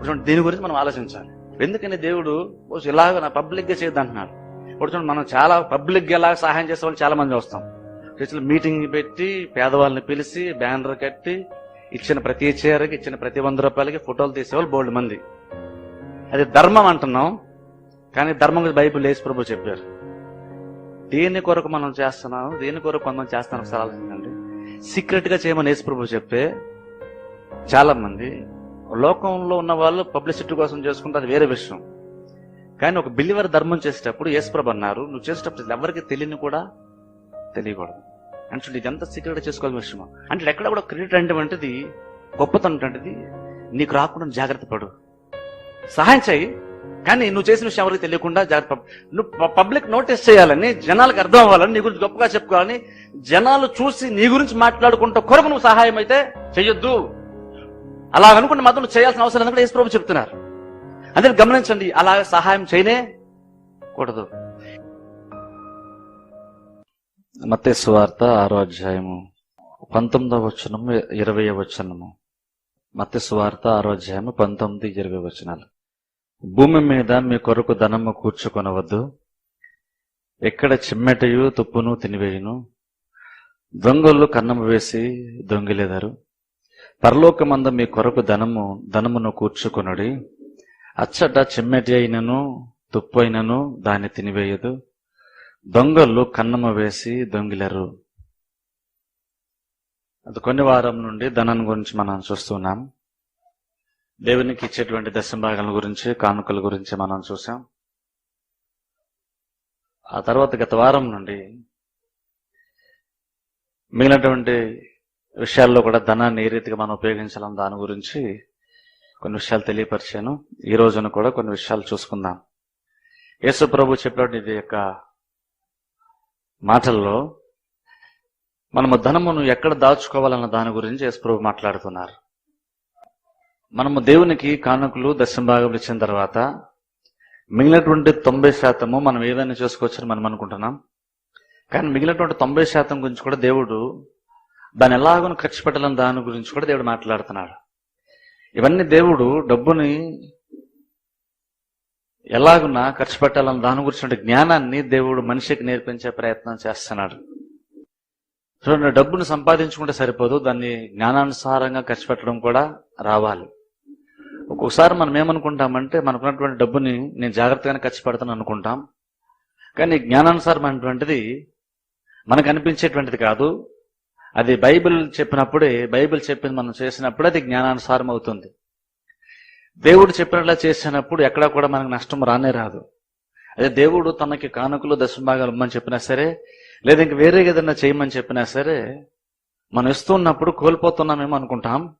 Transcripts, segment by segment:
చూడండి దీని గురించి మనం ఆలోచించాలి. ఎందుకని దేవుడు ఇలాగ నా పబ్లిక్గా ఇప్పుడు చూడండి మనం చాలా పబ్లిక్గా ఎలా సహాయం చేసే వాళ్ళు చాలా మంది వస్తాం చర్చిలో మీటింగ్ పెట్టి పేదవాళ్ళని పిలిచి బ్యానర్ కట్టి ఇచ్చిన ప్రతి చీరకి ఇచ్చిన ప్రతి వంద రూపాయలకి ఫోటోలు తీసేవాళ్ళు బోల్డ్ మంది. అది ధర్మం అంటున్నాం కానీ ధర్మం బైబిల్ లేసి ప్రభు చెప్పారు. దేని కొరకు మనం చేస్తున్నాం దేని కొరకు కొంతమంది చేస్తాను ఒకసారి ఆలోచించండి. సీక్రెట్గా చేయమని యేసు ప్రభు చెప్తే చాలా మంది లోకంలో ఉన్న వాళ్ళు పబ్లిసిటీ కోసం చేసుకుంటే అది వేరే విషయం. కానీ ఒక బిల్లివర్ ధర్మం చేసేటప్పుడు యేసుప్రభు అన్నారు నువ్వు చేసేటప్పుడు ఎవరికి తెలియని కూడా తెలియకూడదు. అంటే ఇది ఎంత సీక్రెట్ చేసుకోవాల్సిన విషయం అంటే ఎక్కడ కూడా క్రెడిట్ అంటే గొప్పతనం అంటేది నీకు రాకుండా జాగ్రత్త పడు. సహాయం చేయి. కానీ నువ్వు చేసిన విషయం ఎవరికి తెలియకుండా జాగ్రత్త నువ్వు పబ్లిక్ నోటీస్ చేయాలని జనాలకు అర్థం అవ్వాలని నీ గురించి గొప్పగా చెప్పుకోవాలని జనాలు చూసి నీ గురించి మాట్లాడుకుంటూ కొరకు నువ్వు సహాయం అయితే చెయ్యొద్దు. అలా అనుకుంటే మాత్రం చేయాల్సిన అవసరం ఎందుకంటే యేసు ప్రభు చెప్తున్నారు. అందుకే గమనించండి అలా సహాయం చేయనే కూడదు. మత్తే సువార్త ఆరో అధ్యాయము పంతొమ్మిదవ వచనము ఇరవై వచనము. మత్తే సువార్త ఆరో అధ్యాయము పంతొమ్మిది ఇరవై వచనాలు. భూమి మీద మీ కొరకు ధనము కూర్చుకొనవద్దు. ఎక్కడ చిమ్మెటయు తుప్పును తినివేయును. దొంగలు కన్నము వేసి దొంగిలేదారు. పరలోకమంద మీ కొరకు ధనము ధనమును కూర్చుకొనుడి. అచ్చట చిమ్మెటి అయినను తుప్పైనను దాన్ని తినివేయదు. దొంగలు కన్నము వేసి దొంగిలరు. అది కొన్ని వారం నుండి ధనం గురించి మనం చూస్తున్నాం. దేవునికి ఇచ్చేటువంటి దశంభాగాల గురించి కానుకల గురించి మనం చూసాం ఆ తర్వాత గత వారం నుండి మిగిలినటువంటి విషయాల్లో కూడా ధనాన్ని ఏ రీతిగా మనం ఉపయోగించాలని దాని గురించి కొన్ని విషయాలు తెలియపరిచాను. ఈ రోజున కూడా కొన్ని విషయాలు చూసుకుందాం. యేసు ప్రభు చెప్పినటువంటి ఇది యొక్క మాటల్లో మనము ధనమును ఎక్కడ దాచుకోవాలన్న దాని గురించి యేసు ప్రభు మాట్లాడుతున్నారు. మనము దేవునికి కానుకలు దశంభాగం ఇచ్చిన తర్వాత మిగిలినటువంటి తొంభై శాతము మనం ఏదైనా చేసుకోవచ్చని మనం అనుకుంటున్నాం. కానీ మిగిలినటువంటి తొంభై శాతం గురించి కూడా దేవుడు దాన్ని ఎలాగను ఖర్చు పెట్టాలని దాని గురించి కూడా దేవుడు మాట్లాడుతున్నాడు. ఇవన్నీ దేవుడు డబ్బుని ఎలాగున్నా ఖర్చు పెట్టాలని దాని గురించిన జ్ఞానాన్ని దేవుడు మనిషికి నేర్పించే ప్రయత్నం చేస్తున్నాడు. చూడండి డబ్బును సంపాదించుకుంటే సరిపోదు దాన్ని జ్ఞానానుసారంగా ఖర్చు పెట్టడం కూడా రావాలి. ఒక్కొక్కసారి మనం ఏమనుకుంటామంటే మనకున్నటువంటి డబ్బుని నేను జాగ్రత్తగానే ఖర్చు పెడతాను అనుకుంటాం. కానీ జ్ఞానానుసారమైనటువంటిది మనకు అనిపించేటువంటిది కాదు. అది బైబిల్ చెప్పినప్పుడే బైబిల్ చెప్పింది మనం చేసినప్పుడు అది జ్ఞానానుసారం అవుతుంది. దేవుడు చెప్పినట్లా చేసినప్పుడు ఎక్కడా కూడా మనకు నష్టం రానే రాదు. అదే దేవుడు తనకి కానుకలు దశభాగాలు ఇమ్మని చెప్పినా సరే లేదా ఇంక వేరే ఏదైనా చేయమని చెప్పినా సరే మనం ఇస్తున్నప్పుడు కోల్పోతున్నామేమో అనుకుంటాం.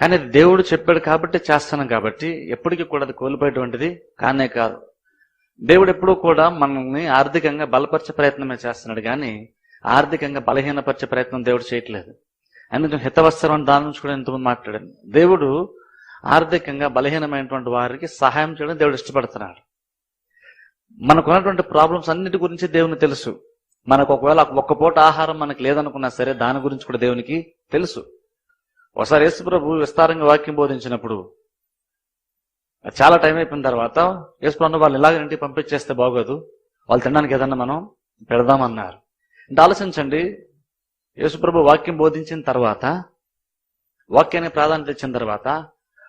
కానీ దేవుడు చెప్పాడు కాబట్టి చేస్తున్నాం కాబట్టి ఎప్పటికీ కూడా అది కోల్పోయేటువంటిది కానే కాదు. దేవుడు ఎప్పుడూ కూడా మనల్ని ఆర్థికంగా బలపరిచే ప్రయత్నమే చేస్తున్నాడు. కానీ ఆర్థికంగా బలహీనపరిచే ప్రయత్నం దేవుడు చేయట్లేదు. అందుకని హితవస్త్రం అని దాని నుంచి కూడా ఎంతమంది మాట్లాడాను దేవుడు ఆర్థికంగా బలహీనమైనటువంటి వారికి సహాయం చేయడం దేవుడు ఇష్టపడుతున్నాడు. మనకున్నటువంటి ప్రాబ్లమ్స్ అన్నిటి గురించి దేవుని తెలుసు. మనకు ఒకవేళ ఒక్క పూట ఆహారం మనకు లేదనుకున్నా సరే దాని గురించి కూడా దేవునికి తెలుసు. ఒకసారి యేసు ప్రభు విస్తారంగా వాక్యం బోధించినప్పుడు చాలా టైం అయిపోయిన తర్వాత యేసు ప్రభు వాళ్ళు ఇలాగ ఇంటికి పంపించేస్తే బాగోదు. వాళ్ళు తినడానికి ఏదన్నా మనం పెడదామన్నారు. అంటే ఆలోచించండి. యేసుప్రభు వాక్యం బోధించిన తర్వాత వాక్యానికి ప్రాధాన్యత ఇచ్చిన తర్వాత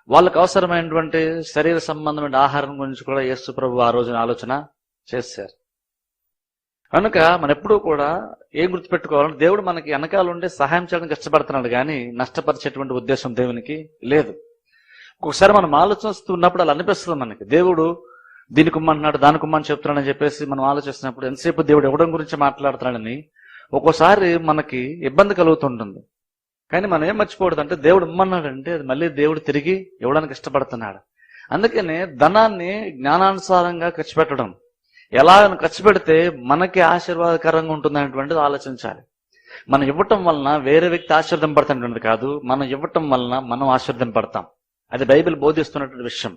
వాళ్ళకు అవసరమైనటువంటి శరీర సంబంధమైన ఆహారం గురించి కూడా యేసుప్రభు ఆ రోజున ఆలోచన చేశారు. కనుక మనం ఎప్పుడూ కూడా ఏం గుర్తుపెట్టుకోవాలంటే దేవుడు మనకి వెనకాల ఉండే సహాయం చేయడానికి కష్టపడుతున్నాడు కానీ నష్టపరిచేటువంటి ఉద్దేశం దేవునికి లేదు. ఒకసారి మనం ఆలోచిస్తున్నప్పుడు అలా అనిపిస్తుంది మనకి. దేవుడు దీనికి ఉమ్మంటున్నాడు దానికి ఉమ్మని చెప్తున్నాడని చెప్పేసి మనం ఆలోచిస్తున్నప్పుడు ఎంతసేపు దేవుడు ఇవ్వడం గురించి మాట్లాడుతున్నాడని ఒక్కోసారి మనకి ఇబ్బంది కలుగుతుంటుంది. కానీ మనం ఏం మర్చిపోవద్దు అంటే దేవుడు ఇమ్మన్నాడంటే అది మళ్ళీ దేవుడు తిరిగి ఇవ్వడానికి ఇష్టపడుతున్నాడు. అందుకనే ధనాన్ని జ్ఞానానుసారంగా ఖర్చు పెట్టడం. ఎలా ఖర్చు పెడితే మనకి ఆశీర్వాదకరంగా ఉంటుంది అనేటువంటిది ఆలోచించాలి. మనం ఇవ్వటం వలన వేరే వ్యక్తి ఆశీర్దం పడుతున్నటువంటిది కాదు మనం ఇవ్వటం వలన మనం ఆశీర్వదం పడతాం అది బైబిల్ బోధిస్తున్నటువంటి విషయం.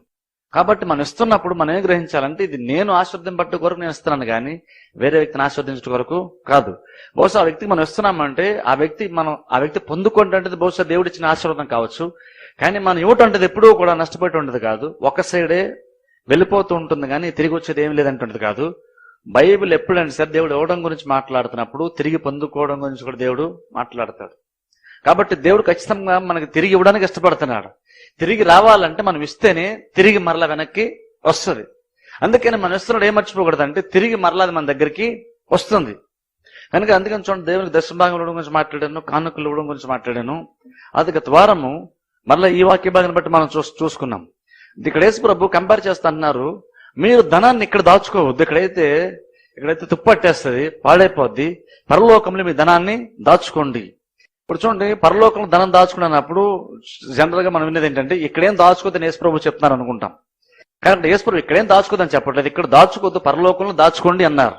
కాబట్టి మనం ఇస్తున్నప్పుడు మనం ఏం గ్రహించాలంటే ఇది నేను ఆశీర్వదం పట్టు కొరకు నేను ఇస్తున్నాను కానీ వేరే వ్యక్తిని ఆశ్వర్దించడం కొరకు కాదు. బహుశా ఆ వ్యక్తికి మనం ఇస్తున్నామంటే ఆ వ్యక్తి మనం ఆ వ్యక్తి పొందుకుంటే బహుశా దేవుడు ఇచ్చిన ఆశీర్వాదం కావచ్చు. కానీ మనం ఇవ్వటంటది ఎప్పుడూ కూడా నష్టపోయి ఉండదు కాదు. ఒక సైడే వెళ్ళిపోతూ ఉంటుంది కానీ తిరిగి వచ్చేది ఏం లేదంటుంటది కాదు. బైబిల్ ఎప్పుడైనా సరే దేవుడు ఇవ్వడం గురించి మాట్లాడుతున్నప్పుడు తిరిగి పొందుకోవడం గురించి కూడా దేవుడు మాట్లాడతాడు. కాబట్టి దేవుడు ఖచ్చితంగా మనకి తిరిగి ఇవ్వడానికి ఇష్టపడుతున్నాడు. తిరిగి రావాలంటే మనం ఇస్తేనే తిరిగి మరలా వెనక్కి వస్తుంది. అందుకని మనం ఇస్తున్నాడు ఏం మర్చిపోకూడదు అంటే తిరిగి మరలా అది మన దగ్గరికి వస్తుంది. కనుక అందుకని చూడండి దేవునికి దర్శన ఇవ్వడం గురించి మాట్లాడాను కానుకలు ఇవ్వడం గురించి మాట్లాడాను. అది ద్వారము మళ్ళీ ఈ వాక్య భాగాన్ని బట్టి మనం చూస్ చూసుకున్నాం. ఇక్కడ యేసు ప్రభు కంపేర్ చేస్తా అన్నారు మీరు ధనాన్ని ఇక్కడ దాచుకోవద్దు. ఇక్కడైతే ఇక్కడైతే తుప్పట్టేస్తుంది పాడైపోద్ది. పరలోకంలో మీ ధనాన్ని దాచుకోండి. ఇప్పుడు చూడండి పరలోకంలో ధనం దాచుకున్నప్పుడు జనరల్గా మనం విన్నది ఏంటంటే ఇక్కడేం దాచుకోవద్దని యేసుప్రభు చెప్తున్నారు అనుకుంటాం. కానీ యేసుప్రభు ఇక్కడేం దాచుకోదని చెప్పట్లేదు. ఇక్కడ దాచుకోవద్దు పరలోకంలో దాచుకోండి అన్నారు.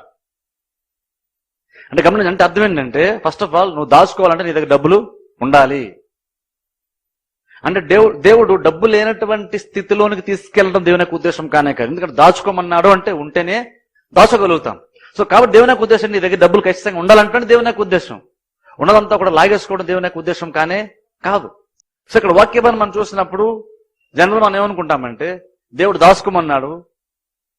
అంటే గమనించి అంటే అర్థం ఏంటంటే ఫస్ట్ ఆఫ్ ఆల్ నువ్వు దాచుకోవాలంటే నీ దగ్గర డబ్బులు ఉండాలి. అంటే దేవుడు దేవుడు డబ్బు లేనటువంటి స్థితిలోనికి తీసుకెళ్ళడం దేవుని యొక్క ఉద్దేశం కానే కాదు. ఎందుకంటే దాచుకోమన్నాడు అంటే ఉంటేనే దాచుకోగలుగుతాం సో కాబట్టి దేవుని యొక్క ఉద్దేశం నీ దగ్గర డబ్బులు ఖచ్చితంగా ఉండాలంటే దేవుని యొక్క ఉద్దేశం. ఉన్నదంతా కూడా లాగేసుకోవడం దేవుని యొక్క ఉద్దేశం కానే కాదు. సో ఇక్కడ వాక్యభాన్ని మనం చూసినప్పుడు జనరల్ మనం ఏమనుకుంటామంటే దేవుడు దాచుకోమన్నాడు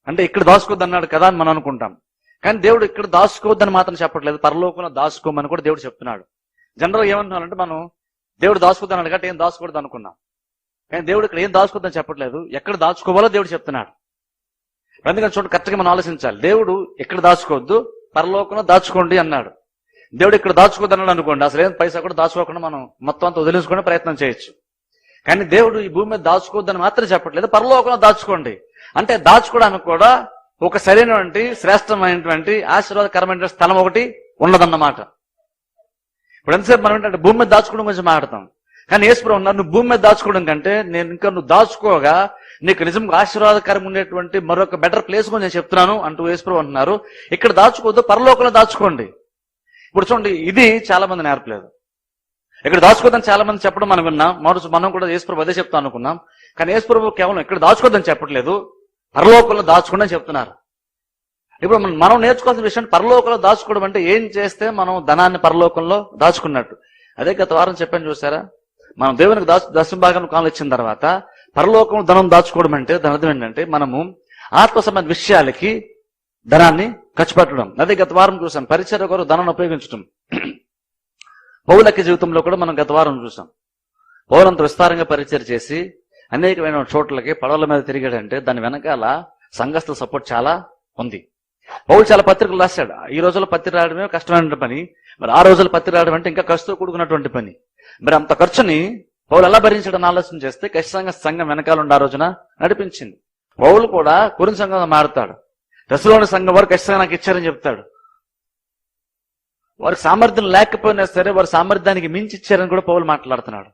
అంటే ఇక్కడ దాచుకోవద్దు అన్నాడు కదా అని మనం అనుకుంటాం. కానీ దేవుడు ఇక్కడ దాసుకోవద్దని మాత్రం చెప్పట్లేదు. పరలోకంలో దాచుకోమని కూడా దేవుడు చెప్తున్నాడు. జనరల్ ఏమంటున్నానంటే మనం దేవుడు దాచుకోద్దన్నాడు కాబట్టి ఏం దాచుకోవద్దు అనుకున్నాం. కానీ దేవుడు ఇక్కడ ఏం దాచుకోవద్దని చెప్పట్లేదు. ఎక్కడ దాచుకోవాలో దేవుడు చెప్తున్నాడు. అందుకని చూడండి కరెక్ట్గా మనం ఆలోచించాలి. దేవుడు ఎక్కడ దాచుకోవద్దు పరలోకంలో దాచుకోండి అన్నాడు. దేవుడు ఇక్కడ దాచుకోవద్దు అనుకోండి. అసలు ఏం పైసా కూడా దాచుకోకుండా మనం మొత్తం అంతా వదిలేసుకునే ప్రయత్నం చేయొచ్చు. కానీ దేవుడు ఈ భూమి మీద దాచుకోవద్దని మాత్రం చెప్పట్లేదు. పరలోకంలో దాచుకోండి. అంటే దాచుకోవడానికి కూడా ఒక సరైనటువంటి శ్రేష్టమైనటువంటి ఆశీర్వాదకరమైన స్థలం ఒకటి ఉన్నదన్నమాట. ఇప్పుడు ఎంతసేపు మనం ఏంటంటే భూమి మీద దాచుకోవడం గురించి మాట్లాడతాం. కానీ యేసుప్రభు ఉన్నారు నువ్వు భూమి మీద దాచుకోవడం కంటే నేను ఇంకా నువ్వు దాచుకోగా నీకు నిజంగా ఆశీర్వాదకరం ఉండేటువంటి మరొక బెటర్ ప్లేస్ గురించి నేను చెప్తున్నాను అంటూ యేసుప్రభు అంటున్నారు. ఇక్కడ దాచుకోవద్దు పరలోకంలో దాచుకోండి. ఇప్పుడు చూడండి ఇది చాలా మంది నేర్పలేదు. ఇక్కడ దాచుకోదని చాలా మంది చెప్పడం మనం విన్నాం. మరో మనం కూడా యేసుప్రభు అదే చెప్తాం అనుకున్నాం. కానీ యేసుప్రభు కేవలం ఇక్కడ దాచుకోవద్దని చెప్పట్లేదు. పరలోకంలో దాచుకోండి చెప్తున్నారు. ఇప్పుడు మనం మనం నేర్చుకోవాల్సిన విషయం పరలోకంలో దాచుకోవడం అంటే ఏం చేస్తే మనం ధనాన్ని పరలోకంలో దాచుకున్నట్టు? అదే గత వారం చెప్పాను చూసారా? మనం దేవునికి దాచు దశమ భాగం కాలం ఇచ్చిన తర్వాత పరలోకం ధనం దాచుకోవడం అంటే దాని అర్థం ఏంటంటే మనము ఆత్మ సంబంధ విషయాలకి ధనాన్ని ఖర్చు పెట్టడం. అదే గత వారం చూసాం పరిచయ కొరకు ధనాన్ని ఉపయోగించడం పౌలకి జీవితంలో కూడా మనం గత వారం చూసాం పౌలంత విస్తారంగా పరిచయం చేసి అనేకమైన చోట్లకి పడవల మీద తిరిగాడంటే దాని వెనకాల సంఘస్థ సపోర్ట్ చాలా ఉంది. పౌలు చాలా పత్రికలు రాశాడు. ఈ రోజుల్లో పత్రిక రాయడమే కష్టమైన పని. మరి ఆ రోజుల్లో పత్రిక రాయడం అంటే ఇంకా ఖర్చుతో కూడుకున్నటువంటి పని. మరి అంత ఖర్చుని పౌలు ఎలా భరించడం ఆలోచన చేస్తే ఖచ్చితంగా సంఘం వెనకాల ఉండి ఆ రోజున నడిపించింది. పౌలు కూడా కురిన సంఘం మారుతాడు. దశలోని సంఘం వారు ఖచ్చితంగా నాకు ఇచ్చారని చెప్తాడు. వారికి సామర్థ్యం లేకపోయినా సరే వారి సామర్థ్యానికి మించి ఇచ్చారని కూడా పౌలు మాట్లాడుతున్నాడు.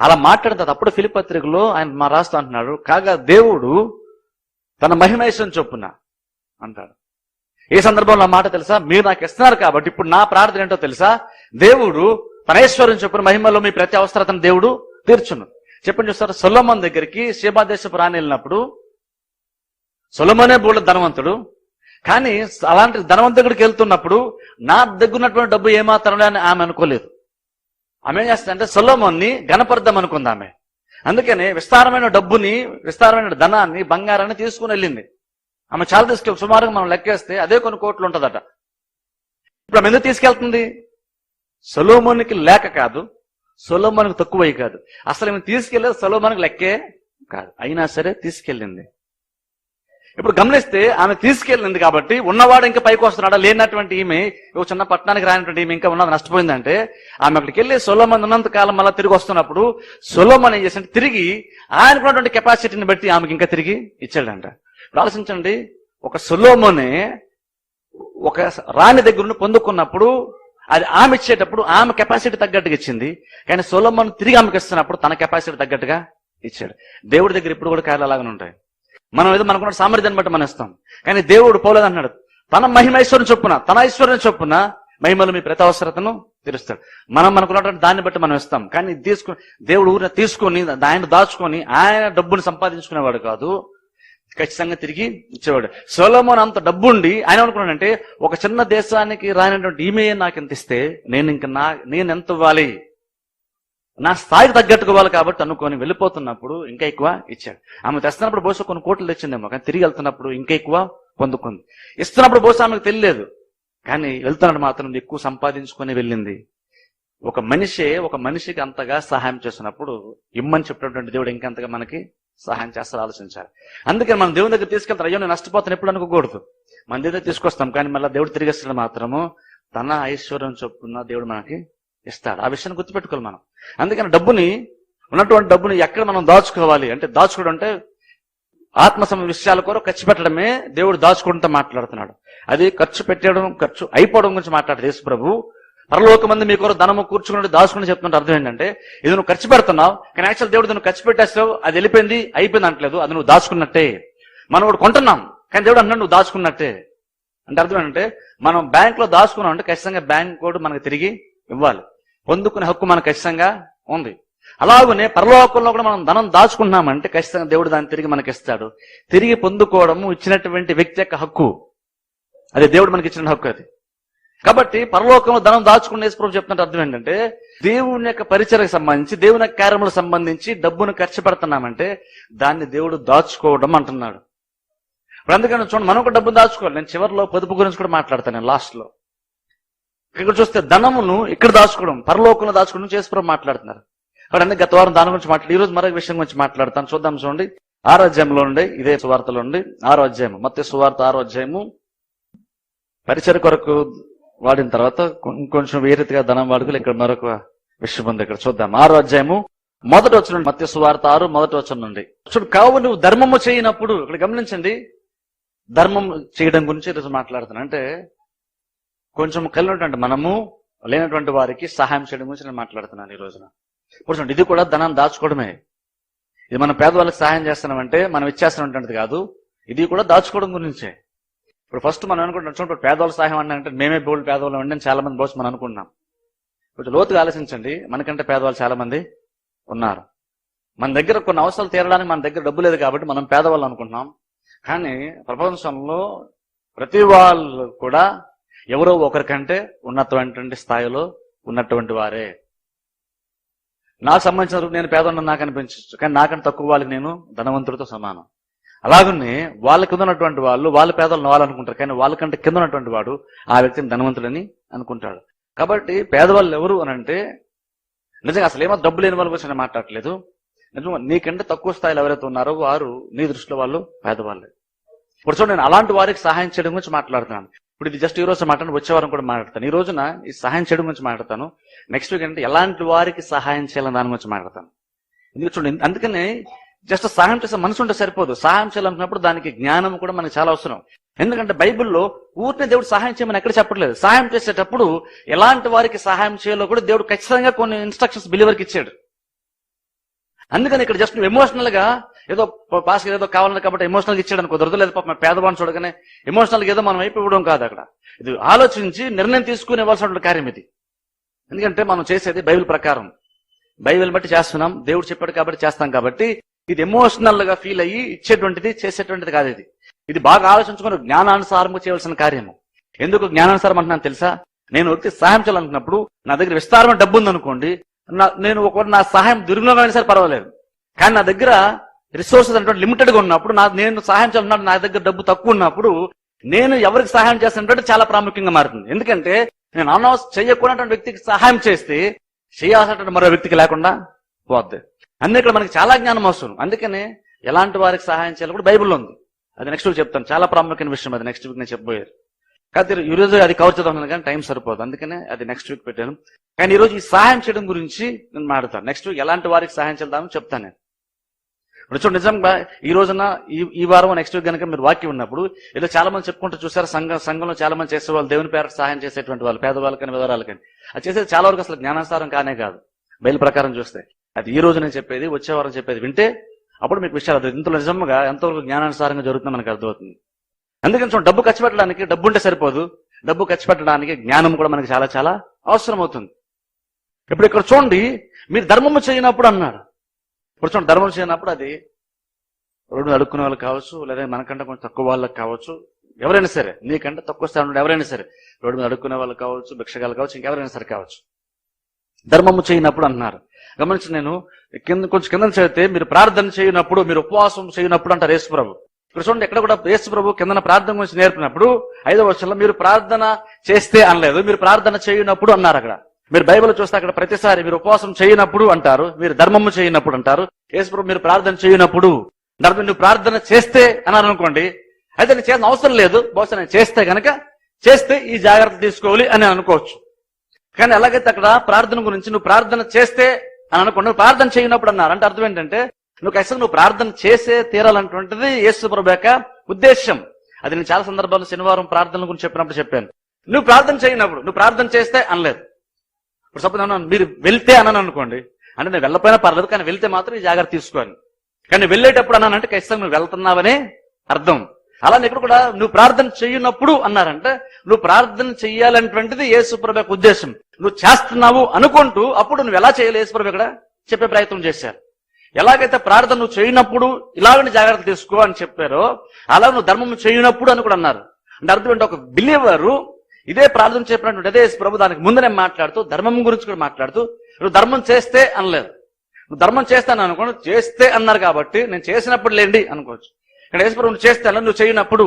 అలా మాట్లాడిన అప్పుడు ఫిలిపత్రికలో ఆయన మా రాస్తూ అంటున్నాడు కాగా దేవుడు తన మహిమేశ్వరం చొప్పున అంటాడు. ఏ సందర్భంలో మాట తెలుసా? మీరు నాకు ఇస్తున్నారు కాబట్టి ఇప్పుడు నా ప్రార్థన ఏంటో తెలుసా? దేవుడు పరేశ్వరం ఐశ్వర్యం చొప్పున మహిమలో మీ ప్రతి అవసరతను దేవుడు తీర్చును. చెప్పండి చూస్తారు? సొలమన్ దగ్గరికి శివాదేశపు రాని వెళ్ళినప్పుడు సులమనే బోళ్ళ ధనవంతుడు. కానీ అలాంటి ధనవంతుడికి దగ్గరికి వెళ్తున్నప్పుడు నా దగ్గర ఉన్నటువంటి డబ్బు ఏమాత్రం అని ఆమె అనుకోలేదు. ఆమె ఏం చేస్తుందంటే సొలోమోన్ని గణపర్దం అనుకుంది ఆమె అందుకని విస్తారమైన డబ్బుని విస్తారమైన ధనాన్ని బంగారాన్ని తీసుకుని వెళ్ళింది. ఆమె చాలా తీసుకు సుమారుగా మనం లెక్కేస్తే అదే కొన్ని కోట్లు ఉంటుందట. ఇప్పుడు ఆమె ఎందుకు తీసుకెళ్తుంది? సొలోమోనికి లేక కాదు సొలోమోనికి తక్కువై కాదు. అసలు ఆమె తీసుకెళ్ళేదు సొలోమోనికి లెక్కే కాదు. అయినా సరే తీసుకెళ్ళింది. ఇప్పుడు గమనిస్తే ఆమె తీసుకెళ్ళింది కాబట్టి ఉన్నవాడు ఇంకా పైకి వస్తున్నాడా? లేనటువంటి ఈమె ఒక చిన్న పట్టణానికి రానటువంటి ఈమె ఇంకా ఉన్నది నష్టపోయిందంటే ఆమె అక్కడికి వెళ్ళి సొలోమన్ ఉన్నంత కాలం మళ్ళీ తిరిగి వస్తున్నప్పుడు సొలోమన్ ఏం చేసింది తిరిగి ఆయనకున్నటువంటి కెపాసిటీని బట్టి ఆమెకి ఇంకా తిరిగి ఇచ్చాడంట. ఇప్పుడు ఆలోచించండి ఒక సొలోమోనే ఒక రాణి దగ్గర పొందుకున్నప్పుడు అది ఆమె ఇచ్చేటప్పుడు ఆమె కెపాసిటీ తగ్గట్టుగా ఇచ్చింది. కానీ సొలోమన్ తిరిగి ఆమెకి ఇస్తున్నప్పుడు తన కెపాసిటీ తగ్గట్టుగా ఇచ్చాడు. దేవుడి దగ్గర ఇప్పుడు కూడా కార్యాలు అలాగనే ఉంటాయి. మనం ఏదో మనకున్న సామర్థ్యాన్ని బట్టి మనం ఇస్తాం. కానీ దేవుడు పోలేదు అన్నాడు. తన మహిమ చొప్పున తన ఐశ్వర్యం చొప్పున మహిమలు మీ ప్రతి అవసరతను తీరుస్తాడు. మనం మనకున్నటువంటి దాన్ని బట్టి మనం ఇస్తాం. కానీ తీసుకుని దేవుడు ఊరిని తీసుకొని ఆయన దాచుకొని ఆయన డబ్బుని సంపాదించుకునేవాడు కాదు. ఖచ్చితంగా తిరిగి ఇచ్చేవాడు. సోలోమోన్ అంత డబ్బు ఉండి ఆయన అనుకున్నాడంటే ఒక చిన్న దేశానికి రానటువంటి ఈమె నాకు ఇంత ఇస్తే నేను ఇంక నా నేను ఎంత ఇవ్వాలి? నా స్థాయికి తగ్గట్టుకోవాలి వాళ్ళు కాబట్టి అనుకొని వెళ్ళిపోతున్నప్పుడు ఇంకా ఎక్కువ ఇచ్చాడు. ఆమె తెస్తున్నప్పుడు బహుశా కొన్ని కోట్లు తెచ్చిందేమో కానీ తిరిగి వెళ్తున్నప్పుడు ఇంకా ఎక్కువ పొందుకుంది. ఇస్తున్నప్పుడు బహుశా ఆమెకు తెలియలేదు కానీ వెళ్తున్నాడు మాత్రం ఎక్కువ సంపాదించుకొని వెళ్ళింది. ఒక మనిషి ఒక మనిషికి అంతగా సహాయం చేసినప్పుడు ఇమ్మని చెప్పినటువంటి దేవుడు ఇంకెంతగా మనకి సహాయం చేస్తారు ఆలోచించాలి. అందుకని మనం దేవుని దగ్గర తీసుకెళ్తారు అయ్యో నేను నష్టపోతాను ఎప్పుడు అనుకోకూడదు. మన దగ్గర తీసుకొస్తాం కానీ మళ్ళీ దేవుడు తిరిగి మాత్రము తన ఐశ్వర్యం చొప్పున దేవుడు మనకి ఇస్తాడు. ఆ విషయాన్ని గుర్తుపెట్టుకోవాలి మనం. అందుకని డబ్బుని ఉన్నటువంటి డబ్బుని ఎక్కడ మనం దాచుకోవాలి? అంటే దాచుకోవడం అంటే ఆత్మ సమ విషయాల కొరకు ఖర్చు పెట్టడమే దేవుడు దాచుకుంటూ మాట్లాడుతున్నాడు. అది ఖర్చు పెట్టడం ఖర్చు అయిపోవడం గురించి మాట్లాడు యేసు ప్రభు. పరలోక మంది మీ కొరకు ధనము కూర్చుకుని దాచుకుని చెప్తున్న అర్థం ఏంటంటే ఇది నువ్వు ఖర్చు పెడుతున్నావు కానీ యాక్చువల్ దేవుడు నువ్వు ఖర్చు పెట్టేస్తావు అది వెళ్ళిపోయింది అయిపోయింది అంటలేదు అది నువ్వు దాచుకున్నట్టే. మనం కూడా కొంటున్నాం కానీ దేవుడు అన్నాడు నువ్వు దాచుకున్నట్టే. అంటే అర్థం ఏంటంటే మనం బ్యాంక్లో దాచుకున్నాం అంటే ఖచ్చితంగా బ్యాంక్ కూడా మనకు తిరిగి ఇవ్వాలి. పొందుకునే హక్కు మనకు ఖచ్చితంగా ఉంది. అలాగనే పరలోకంలో కూడా మనం ధనం దాచుకున్నామంటే ఖచ్చితంగా దేవుడు దాన్ని తిరిగి మనకి ఇస్తాడు తిరిగి పొందుకోవడము ఇచ్చినటువంటి వ్యక్తి యొక్క హక్కు. అది దేవుడు మనకి ఇచ్చిన హక్కు అది. కాబట్టి పరలోకంలో ధనం దాచుకున్న యేసుప్రభు చెప్తున్న అర్థం ఏంటంటే దేవుని యొక్క పరిచయకు సంబంధించి దేవుని యొక్క కార్యములకు సంబంధించి డబ్బును ఖర్చు పెడుతున్నామంటే దాన్ని దేవుడు దాచుకోవడం అంటున్నాడు. ఇప్పుడు అందుకని చూడండి మనం ఒక డబ్బును దాచుకోవాలి. నేను చివరిలో పొదుపు గురించి కూడా మాట్లాడతాను లాస్ట్లో లాస్ట్లో ఇక్కడ చూస్తే ధనమును ఇక్కడ దాచుకోవడం పరలోకంలో దాచుకోవడం చేసుకుని మాట్లాడుతున్నారు. అక్కడ గత వారం దాని గురించి మాట్లాడి ఈ రోజు మరొక విషయం గురించి మాట్లాడతాను. చూద్దాం చూడండి. ఆరో అధ్యాయంలో ఉండే ఇదే సువార్తలో ఉండి ఆరో అధ్యాయము మత్స్య సువార్త ఆరో అధ్యాయము. పరిచయ కొరకు వాడిన తర్వాత కొంచెం వేరేదిగా ధనం వాడుకులు ఇక్కడ మరొక విషయం ఉంది ఇక్కడ చూద్దాం. ఆరో అధ్యాయము మొదటి వచ్చిన మత్స్య సువార్త ఆరు మొదటి వచ్చిన నుండి. చూడు కావు నువ్వు ధర్మము చేయనప్పుడు ఇక్కడ గమనించండి ధర్మం చేయడం గురించి ఈరోజు మాట్లాడుతున్నాను అంటే కొంచెం కలిగినటువంటి మనము లేనటువంటి వారికి సహాయం చేయడం గురించి నేను మాట్లాడుతున్నాను ఈ రోజున. ఇప్పుడు చూడండి ఇది కూడా ధనం దాచుకోవడమే. ఇది మనం పేదవాళ్ళకి సహాయం చేస్తున్నామంటే మనం ఇచ్చేస్తున్నటువంటిది కాదు. ఇది కూడా దాచుకోవడం గురించే. ఇప్పుడు ఫస్ట్ మనం అనుకుంటున్నాం చూడండి పేదవాళ్ళ సహాయం అంటే మేమే బోల్డ్ పేదవాళ్ళం అండి చాలా మంది బహుశా మనం అనుకుంటున్నాం. కొంచెం లోతుగా ఆలోచించండి. మనకంటే పేదవాళ్ళు చాలా మంది ఉన్నారు. మన దగ్గర కొన్ని అవసరాలు తీరడానికి మన దగ్గర డబ్బు లేదు కాబట్టి మనం పేదవాళ్ళు అనుకుంటున్నాం. కానీ ప్రపంచంలో ప్రతి వాళ్ళు కూడా ఎవరో ఒకరికంటే ఉన్నటువంటి స్థాయిలో ఉన్నటువంటి వారే. నాకు సంబంధించిన నేను పేదవాడిని నాకు అనిపించచ్చు కానీ నాకంటే తక్కువ వాళ్ళకి నేను ధనవంతుడితో సమానం. అలాగనే వాళ్ళ కింద ఉన్నటువంటి వాళ్ళు వాళ్ళ పేదలను వాళ్ళు అనుకుంటారు కానీ వాళ్ళకంటే కింద ఉన్నటువంటి వాడు ఆ వ్యక్తిని ధనవంతుడని అనుకుంటాడు. కాబట్టి పేదవాళ్ళు ఎవరు అని అంటే నిజంగా అసలు ఏమో డబ్బు లేని వాళ్ళ గురించి నేను మాట్లాడట్లేదు. నిజంగా నీకంటే తక్కువ స్థాయిలో ఎవరైతే ఉన్నారో వారు నీ దృష్టిలో వాళ్ళు పేదవాళ్ళే. ఇప్పుడు చూడండి నేను అలాంటి వారికి సహాయం చేయడం గురించి మాట్లాడుతున్నాను. ఇప్పుడు ఇది జస్ట్ ఈ రోజు మాట్లాడి వచ్చే వారం కూడా మాట్లాడతాను. ఈ రోజున ఈ సహాయం చేయడం గురించి మాట్లాడతాను. నెక్స్ట్ వీక్ అంటే ఎలాంటి వారికి సహాయం చేయాలని దాని గురించి మాట్లాడతాను. ఎందుకు చూడండి అందుకనే జస్ట్ సహాయం చేసే మనసు ఉంటే సరిపోదు. సహాయం చేయాలనుకున్నప్పుడు దానికి జ్ఞానం కూడా మనకి చాలా అవసరం. ఎందుకంటే బైబిల్లో ఊరిని దేవుడు సహాయం చేయమని ఎక్కడ చెప్పట్లేదు. సహాయం చేసేటప్పుడు ఎలాంటి వారికి సహాయం చేయాలో కూడా దేవుడు ఖచ్చితంగా కొన్ని ఇన్స్ట్రక్షన్స్ బిలీవర్కి ఇచ్చాడు. అందుకని ఇక్కడ జస్ట్ నువ్వు ఎమోషనల్గా ఏదో పాస్ ఏదో కావాలని కాబట్టి ఎమోషనల్గా ఇచ్చాడు అనుకో కుదరదు లేదు పాప పేదవాడిని చూడగానే ఎమోషనల్గా ఏదో మనం అయిపోవడం ఇవ్వడం కాదు అక్కడ. ఇది ఆలోచించి నిర్ణయం తీసుకుని కార్యం ఇది. ఎందుకంటే మనం చేసేది బైబిల్ ప్రకారం. బైబిల్ బట్టి చేస్తున్నాం దేవుడు చెప్పాడు కాబట్టి చేస్తాం కాబట్టి ఇది ఎమోషనల్గా ఫీల్ అయ్యి ఇచ్చేటువంటిది చేసేటువంటిది కాదు ఇది. ఇది బాగా ఆలోచించుకుని జ్ఞానానుసారంగా చేయవలసిన కార్యము. ఎందుకు జ్ఞానానుసారం అంటున్నాను తెలుసా? నేను వచ్చి సహాయం చేయాలనుకున్నప్పుడు నా దగ్గర విస్తారమైన డబ్బు ఉందనుకోండి నా- నేను ఒకటి నా సహాయం దుర్వినియోగం సరే పర్వాలేదు. కానీ నా దగ్గర రిసోర్సెస్ అంటే లిమిటెడ్గా ఉన్నప్పుడు నా నేను సహాయం చేస్తున్నాడు నా దగ్గర డబ్బు తక్కువ ఉన్నప్పుడు నేను ఎవరికి సహాయం చేస్తున్నట్టు చాలా ప్రాముఖ్యంగా మారుతుంది. ఎందుకంటే నేను అనవసరం చేయకూడనటువంటి వ్యక్తికి సహాయం చేస్తే చేయాల్సినటువంటి మరో వ్యక్తికి లేకుండా పోద్ది. అందుకే ఇక్కడ మనకి చాలా జ్ఞానం అవసరం. అందుకనే ఎలాంటి వారికి సహాయం చేయాలి కూడా బైబిల్లో ఉంది. అది నెక్స్ట్ వీక్ చెప్తాను. చాలా ప్రాముఖ్యమైన విషయం అది నెక్స్ట్ వీక్ నేను చెప్పబోయేది కాదు ఈ రోజు అది కవర్ చేద్దాం కానీ టైం సరిపోదు. అందుకనే అది నెక్స్ట్ వీక్ పెట్టాను. కానీ ఈ రోజు ఈ సహాయం చేయడం గురించి నేను మాట్లాడతాను. నెక్స్ట్ వీక్ ఎలాంటి వారికి సహాయం చేద్దామని చెప్తాను నేను. ఇప్పుడు చూడండి నిజంగా ఈ రోజున ఈ ఈ వారం నెక్స్ట్ వీక్ కనుక మీరు వాక్యం ఉన్నప్పుడు ఏదో చాలా మంది చెప్పుకుంటూ చూసారు సంఘ సంఘంలో చాలా మంది చేసే వాళ్ళు దేవుని పేరు సహాయం చేసేటువంటి వాళ్ళు పేదవాళ్ళకని వివరాలకని అది చేసేది చాలా వరకు అసలు జ్ఞానాసారం కానే కాదు. బయలు ప్రకారం చూస్తే. అది ఈ రోజు నేను చెప్పేది వచ్చే వారం చెప్పేది వింటే అప్పుడు మీకు విషయాలు అర్థం. ఇంతలో నిజంగా ఎంతవరకు జ్ఞానానుసారంగా జరుగుతుందో మనకు అర్థమవుతుంది. అందుకని చూడండి డబ్బు ఖర్చు పెట్టడానికి డబ్బు ఉంటే సరిపోదు. డబ్బు ఖర్చు పెట్టడానికి జ్ఞానం కూడా మనకి చాలా చాలా అవసరం అవుతుంది ఇప్పుడు ఇక్కడ చూడండి మీరు ధర్మము చేయనప్పుడు అన్నాడు ఇప్పుడు చూడండి ధర్మం చేయనప్పుడు అది రోడ్డు అడుక్కునే వాళ్ళు కావచ్చు లేదా మనకంటే కొంచెం తక్కువ వాళ్ళకి కావచ్చు ఎవరైనా సరే నీకంటే తక్కువ స్థాయి ఎవరైనా సరే రోడ్డు మీద అడుక్కునే వాళ్ళు కావచ్చు భిక్షగాలు కావచ్చు ఇంకెవరైనా సరే కావచ్చు. ధర్మము చేయనప్పుడు అన్నారు గమనించి నేను కింద కొంచెం కింద చదివితే మీరు ప్రార్థన చేయనప్పుడు మీరు ఉపవాసం చేయనప్పుడు అంటారు యేసు ప్రభు. ఇక్కడ చూడండి ఎక్కడ కూడా యేసు ప్రభు కింద ప్రార్థన గురించి నేర్పినప్పుడు ఐదవ వర్షంలో మీరు ప్రార్థన చేస్తే అనలేదు మీరు ప్రార్థన చేయనప్పుడు అన్నారు అక్కడ. మీరు బైబిల్ చూస్తే అక్కడ ప్రతిసారి మీరు ఉపవాసం చేయనప్పుడు అంటారు మీరు ధర్మము చేయనప్పుడు అంటారు యేసుప్రభు మీరు ప్రార్థన చేయనప్పుడు దాని నువ్వు ప్రార్థన చేస్తే అన్నారు అనుకోండి అయితే నేను చేసిన అవసరం లేదు బహుశా నేను చేస్తే కనుక చేస్తే ఈ జాగ్రత్త తీసుకోవాలి అని అనుకోవచ్చు. కానీ ఎలాగైతే అక్కడ ప్రార్థన గురించి నువ్వు ప్రార్థన చేస్తే అని అనుకోండి నువ్వు ప్రార్థన చేయనప్పుడు అన్నారు అంటే అర్థం ఏంటంటే నువ్వు ఖచ్చితంగా నువ్వు ప్రార్థన చేసే తీరాలన్నటువంటిది యేసుప్రభు యొక్క ఉద్దేశం అది నేను చాలా సందర్భాల్లో శనివారం ప్రార్థన గురించి చెప్పినప్పుడు చెప్పాను. నువ్వు ప్రార్థన చేయనప్పుడు నువ్వు ప్రార్థన చేస్తే అనలేదు. ఇప్పుడు సపోజ్ అన్నాను మీరు వెళ్తే అన్నాను అనుకోండి అంటే నేను వెళ్ళపోయినా పర్లేదు కానీ వెళ్తే మాత్రం ఈ జాగ్రత్త తీసుకోవాలి. కానీ వెళ్ళేటప్పుడు అన్నానంటే ఖచ్చితంగా నువ్వు వెళ్తున్నావనే అర్థం. అలానే ఇక్కడ కూడా నువ్వు ప్రార్థన చేయనప్పుడు అన్నారంటే నువ్వు ప్రార్థన చెయ్యాలనేటువంటిది యేసుప్రభు యొక్క ఉద్దేశం. నువ్వు చేస్తున్నావు అనుకుంటూ అప్పుడు నువ్వు ఎలా చేయాలి యేసుప్రభు ఇక్కడ చెప్పే ప్రయత్నం చేశారు. ఎలాగైతే ప్రార్థన నువ్వు చేయనప్పుడు ఇలాగని జాగ్రత్త తీసుకో అని చెప్పారో అలా నువ్వు ధర్మం చేయనప్పుడు అని కూడా అన్నారు. అంటే అర్థం ఏంటి ఒక బిలీవరు ఇదే ప్రార్థన చెప్పినటువంటి అదే ప్రభు దానికి ముందనే మాట్లాడుతూ ధర్మం గురించి కూడా మాట్లాడుతూ నువ్వు ధర్మం చేస్తే అనలేదు. నువ్వు ధర్మం చేస్తాను అనుకోండి చేస్తే అన్నారు కాబట్టి నేను చేసినప్పుడు లేండి అనుకోవచ్చు. ఇక్కడ యేసుప్రభు నువ్వు చేస్తే నువ్వు చేయనప్పుడు.